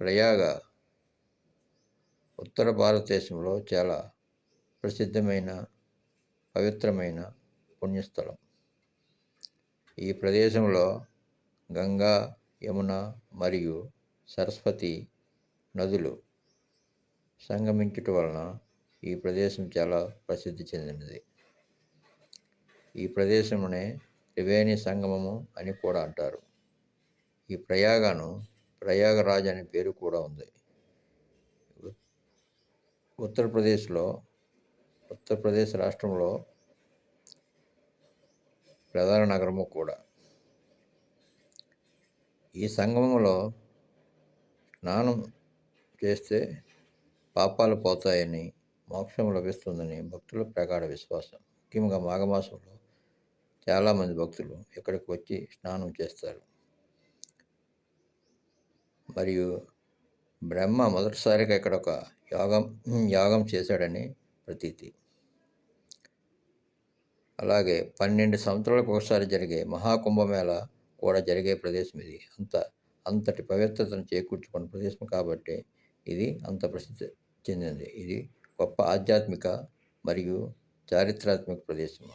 ప్రయాగ ఉత్తర భారతదేశంలో చాలా ప్రసిద్ధమైన పవిత్రమైన పుణ్యస్థలం. ఈ ప్రదేశంలో గంగా యమున మరియు సరస్వతి నదులు సంగమించుట వలన ఈ ప్రదేశం చాలా ప్రసిద్ధి చెందినది. ఈ ప్రదేశమునే త్రివేణి సంగమము అని కూడా అంటారు. ఈ ప్రయాగను ప్రయాగరాజ్ అనే పేరు కూడా ఉంది. ఉత్తరప్రదేశ్లో ఉత్తరప్రదేశ్ రాష్ట్రంలో ప్రధాన నగరము కూడా. ఈ సంగమంలో స్నానం చేస్తే పాపాలు పోతాయని మోక్షం లభిస్తుందని భక్తుల ప్రగాఢ విశ్వాసం. ముఖ్యంగా మాఘమాసంలో చాలామంది భక్తులు ఇక్కడికి వచ్చి స్నానం చేస్తారు. మరియు బ్రహ్మ మొదటిసారిగా ఇక్కడ ఒక యోగం యాగం చేశాడని ప్రతీతి. అలాగే పన్నెండు సంవత్సరాలకు ఒకసారి జరిగే మహాకుంభమేళ కూడా జరిగే ప్రదేశం ఇది. అంత అంతటి పవిత్రతను చేకూర్చుకున్న ప్రదేశం కాబట్టి ఇది అంత ప్రసిద్ధి చెందింది. ఇది గొప్ప ఆధ్యాత్మిక మరియు చారిత్రాత్మక ప్రదేశం